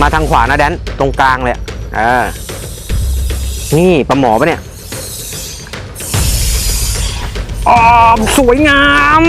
มาทางขวานะแดนตรงกลางเลยอะเออนี่ปลาหมอปะเนี่ยอ๋อสวยงาม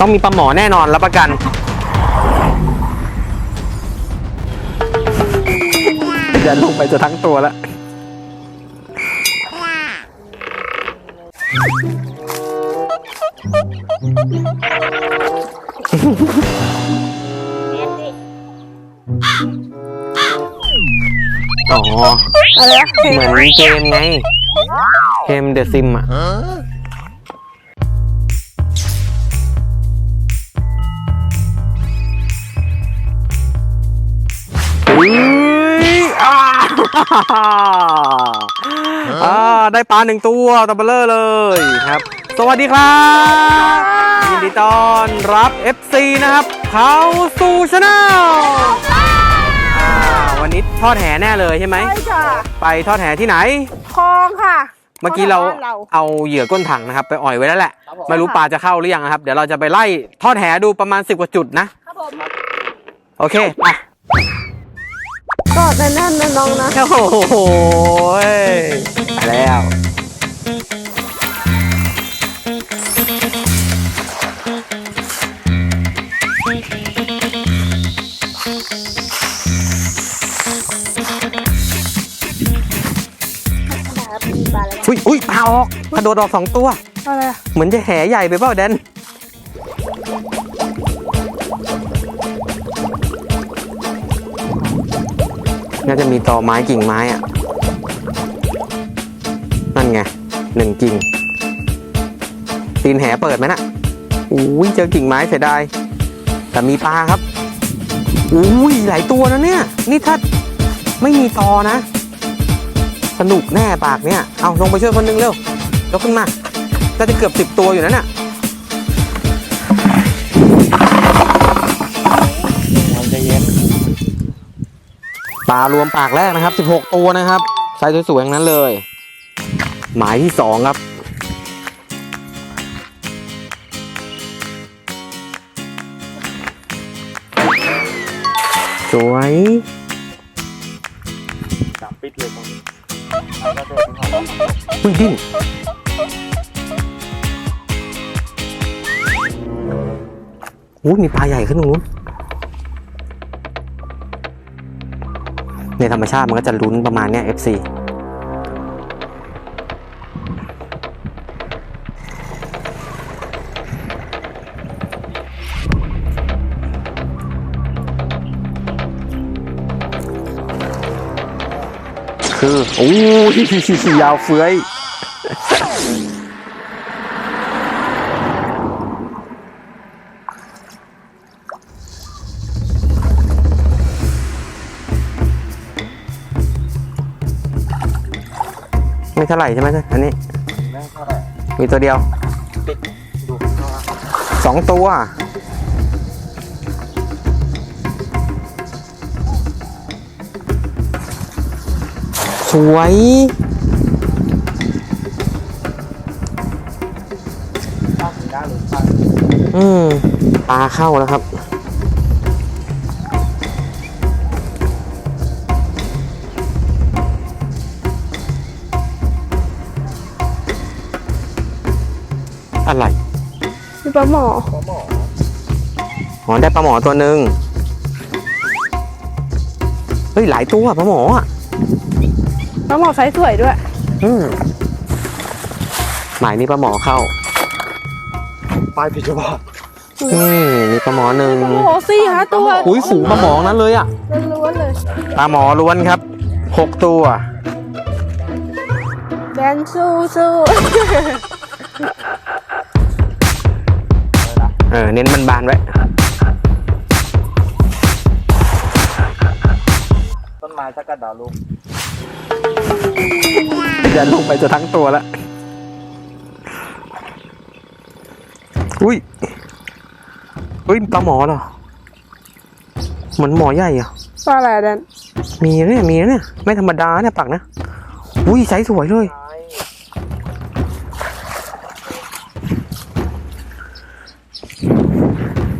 ต้องมีปลาหมอแน่นอนรับประกันจะลงไปจะทั้งตัวแล้ว อะไรนะเหมือนเกมไงเกมเดอะซิมอะอุ้ยอ่าอ่าได้ปลาหนึ่งตัวตัวเบลเลอร์เลยครับ สวัสดีครับ ยินดีต้อนรับ FC นะครับ เข้าสู่ช anel อ่า วันนี้ทอดแหแน่เลยใช่ไหมใช่ค่ะไปทอดแหที่ไหนคลองค่ะ เมื่อกี้เราบ้นเราเอาเหยื่อก้นถังนะครับ ไปอ่อยไว้แล้วแหละ ไม่รู้ปลาจะเข้าหรือยังนะครับ เดี๋ยวเราจะไปไล่ทอดแหดูประมาณ10กว่าจุดนะครับผมโอเคไปก็แน่นๆนะน้องนะโอ้โหไปแล้วาออกกระโดดออกสองตัว อะไรอะเหมือนจะแหใหญ่ไปเปล่าแดน น่าจะมีตอไม้กิ่งไม้อะนั่นไงหนึ่งกิ่ง ตีนแหเปิดไหมน่ะอุ้ยเจอกิ่งไม้เสียดาย แต่มีปลาครับ อุ้ยหลายตัวนะเนี่ย นี่ถ้าไม่มีตอนะ สนุกแน่ปากเนี่ย เอาลงไปช่วยคนนึงเร็ว ยกขึ้นมาก็จะเกือบสิบตัวอยู่นั่นน่ะปลารวมปากแรกนะครับ 16 ตัวนะครับไซส์สวยๆอย่างนั้นเลย หมายที่สองครับสวย อุ้ยดิ้นอุ้ยมีปลาใหญ่ขึ้นนู้นในธรรมชาติมันก็จะลุ้นประมาณเนี้ย FC คือโอ้ยยาวเฟื้อยไม่เท่าไหร่ใช่ไหมอันนี้แม่งเท่าไหร่มีตัวเดียวปิดดูข้างนอกสองตัว สวยข้าวถึงได้หรือเปล่าอืมปลาเข้าแล้วครับ อะไรมีปลาหมอหมอหมออ๋อได้ปลาหมอตัวหนึ่งเฮ้ย หลายตัวปลาหมออะ ปลาหมอไซส์สวยด้วย อืมหมายนี้ปลาหมอเข้าปลายพิจารณาอืมมีปลาหมอหนึ่งโอ้โหสี่ห้าตัวอุ้ยฝูงปลาหมอนั้นเลยอะล้วนๆเลยปลาหมอล้วนครับหกตัวแดนสู้สู้เออเน้นมันบานๆไว้ต้นไม้สักกระดาลูก จะลงไปจะทั้งตัวแล้วอุ้ย อุ้ยปลาหมอเหรอ เหมือนหมอใหญ่อะปลาอะไรอะแดนมีนะเนี่ยมีนะเนี่ย ไม่ธรรมดาเนี่ยปักนะ อุ้ยไซส์สวยเลย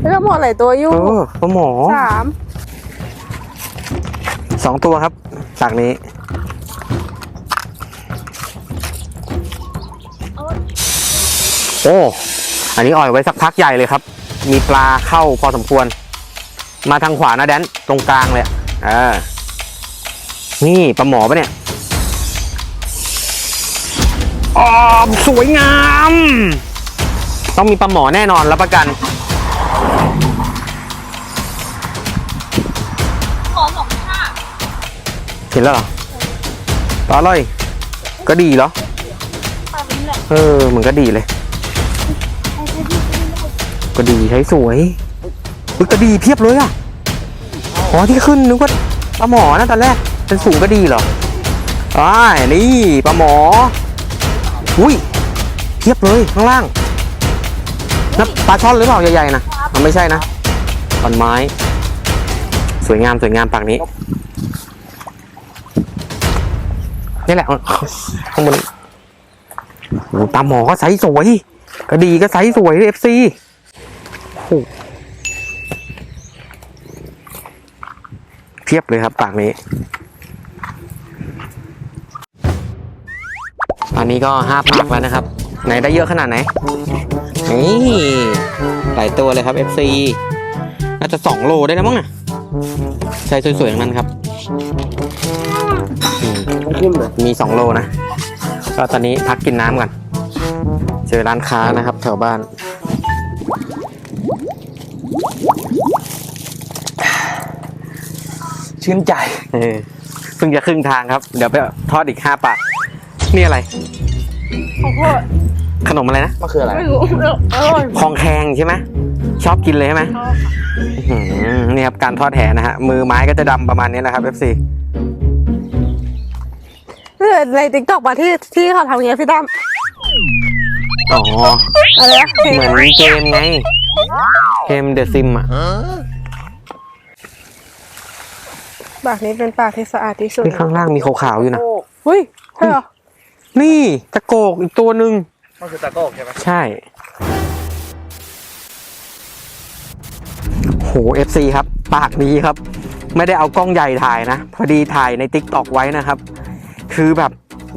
แล้วปลาหมอหลายตัวอยู่เออปลาหมอสาม สองตัวครับปากนี้ โอ้อันนี้อ่อยไว้สักพักใหญ่เลยครับ มีปลาเข้าพอสมควร มาทางขวานะแดนตรงกลางเลยอะเออนี่ปลาหมอปะเนี่ยอ๋อสวยงาม ต้องมีปลาหมอแน่นอนรับประกันขอสองค่ะเห็นแล้วเหรอปลาอร่อยก็ดีเหรอปลาเป็นแหละเออเหมือนก็ดีเลย ก็ดีใช้สวยอุ๊ยก็ดีเพียบเลยอะอ๋อที่ขึ้นนึกว่าปลาหมอนะตอนแรกเป็นสูงก็ดีเหรออ่านี่ปลาหมอ อุ้ยเพียบเลยข้างล่างนั่นปลาช่อนหรือเปล่าใหญ่ๆนะมันไม่ใช่นะขอนไม้ สวยงามสวยงามปากนี้นี่แหละข้างบนปลาหมอก็ไซส์สวยกระดีก็ไซส์สวยเอฟซีเพียบเลยครับปากนี้อันนี้ก็ห้าปากแล้วนะครับ ไหนได้เยอะขนาดไหน นี่หลายตัวเลยครับ FC น่าจะสองโลได้แล้วมั้งน่ะใช่สวยๆอย่างนั้นครับ มีสองโลนะ ก็ตอนนี้พักกินน้ำก่อน เจอร้านค้านะครับ แถวบ้าน ชื่นใจ เออเพิ่งจะครึ่งทางครับ เดี๋ยวไปทอดอีกห้าปากนี่อะไร ขอโทษขนมอะไรนะ มันคืออะไร ไม่รู้อร่อยคองแคงใช่ไหมชอบกินเลยใช่ไหมอื้อหือนี่ครับการทอดแหนะฮะ มือไม้ก็จะดำประมาณนี้นะครับ FC ในติ๊กต็อกมาที่ที่เขาทำอย่างเงี้ยพี่ตั้มอ๋อ อะไรนะเพลงเหมือนเกมไง เกมเดอะซิมอะ ปากนี้เป็นปากที่สะอาดที่สุดนี่ข้างล่างมีขาวๆอยู่นะอุ้ยใช่เหรอนี่ตะโกกอีกตัวหนึ่งมันคือตะโกกใช่ไหมใช่โห FC ครับ ปากนี้ครับ ไม่ได้เอากล้องใหญ่ถ่ายนะ พอดีถ่ายใน t ิ k t o k ไว้นะครับ คือแบบ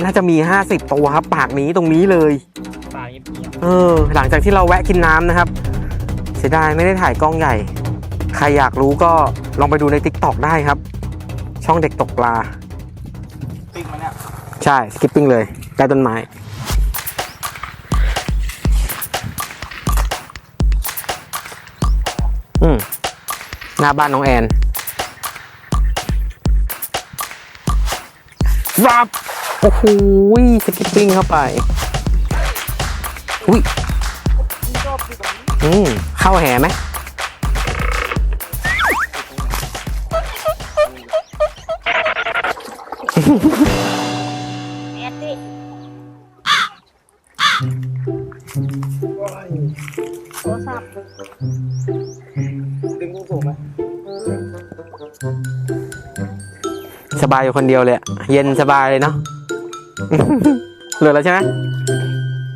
น่าจะมี50ตัวครับ ปากนี้ตรงนี้เลยปลาเงียบเออ หลังจากที่เราแวะกินน้ำนะครับ เสียดายไม่ได้ถ่ายกล้องใหญ่ ใครอยากรู้ก็ลองไปดูใน t ิ k t o k ได้ครับ ช่องเด็กตกปลาๆปิ้งมันเนี่ยใช่ สกิปปิ้งเลยใต้ต้นไม้ อืม หน้าบ้านน้องแอนวับโอ้โหสกิปปิ้งเข้าไป อุ้ยอืม เข้าแห่ไหม สบายอยู่คนเดียวเลยอะเย็นสบายเลยเนาะ เหลือแล้วใช่ไหม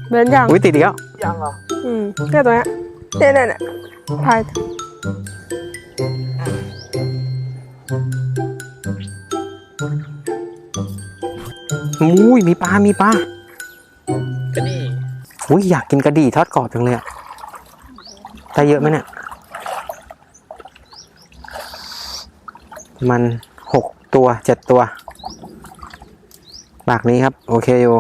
เบนยังอุ้ยติดอีกแล้วยังเหรออืมเนี่ยตัวเนี้ยเนี่ยเนี่ยเนี่ยถ่ายอุ้ยมีปลา มีปลาก็นี่อุ้ยอยากกินกระดี่ทอดกรอบจังเลยอะได้เยอะไหมเนี่ย มันหก ตัวเจ็ดตัวปากนี้ครับ โอเคอยู่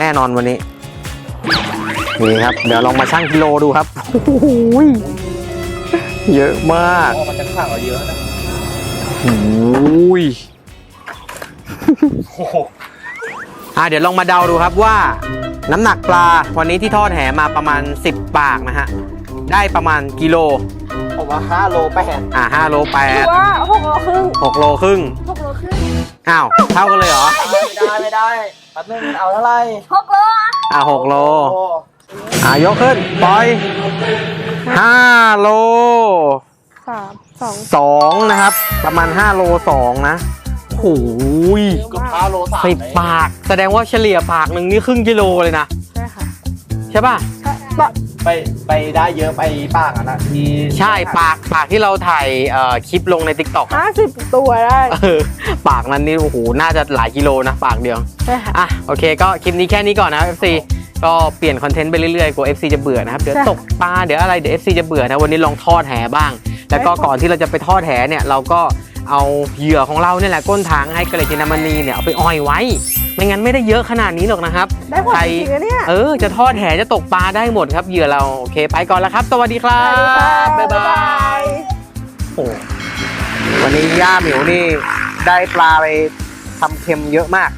แน่นอนวันนี้ นี่ครับ เดี๋ยวลองมาชั่งกิโลดูครับโอ้โหยเยอะมากอ๋อมันจะข้างเราเยอะนะโอ้ยโอ้โหอะเดี๋ยวลองมาเดาดูครับว่า น้ำหนักปลาวันนี้ที่ทอดแหมาประมาณ 10 ปากนะฮะ ได้ประมาณกิโลผมว่าห้าโลแปดอ่า5โลหรือว่าหกโลครึ่ง8 6โลครึ่งหกโลครึ่งอ้าวเท่ากันเลยเหรอ ไม่ได้ไม่ได้แป๊บนึงเอาเท่าไหร่หกโลอะอ่า6โล โอ้อ่ายกขึ้น ปล่อย5โลสามสอง2นะครับ ประมาณ5โล2นะโอ้ยเกับห้าโลสามสิบปาก แสดงว่าเฉลี่ยปากหนึ่งนี่ครึ่งกิโลเลยนะ ใช่ค่ะ ใช่ป่ะ ใช่ปะ ไปไปได้เยอะไปปากอะนะที่ใช่ปากปากที่เราถ่ายเอ่อคลิปลงใน t ิ k t o k ห้าสิบตัวได้เออปากนั้นนี่โอ้โหน่าจะหลายกิโลนะ ปากเดียวใช่ค่ะอะโอเค ก็คลิปนี้แค่นี้ก่อนนะครับ FC ก็เปลี่ยนคอนเทนต์ไปเรื่อยๆกลัว FC จะเบื่อนะครับ เดี๋ยวใช่ตกปลาเดี๋ยวอะไรเดี๋ยว FC จะเบื่อนะวันนี้ลองทอดแหบ้าง แล้วก็ได้ค่ะก่อนที่เราจะไปทอดแหเนี่ยเราก็เอาเหยื่อของเราเนี่ยแหละก้นทางให้กระเลจินามณีเนี่ยเอาไปอ้อยไว้ ไม่งั้นไม่ได้เยอะขนาดนี้หรอกนะครับได้ผลใครจริงๆนะเนี่ย เออ จะทอดแหจะตกปลาได้หมดครับเหยื่อเราโอเค ไปก่อนแล้วครับ สวัสดีครัสวัสดีค่ะบบ๊ายบายโอ้วันนี้ย่าหมิวนี่ได้ปลาไปทำเค็มเยอะมาก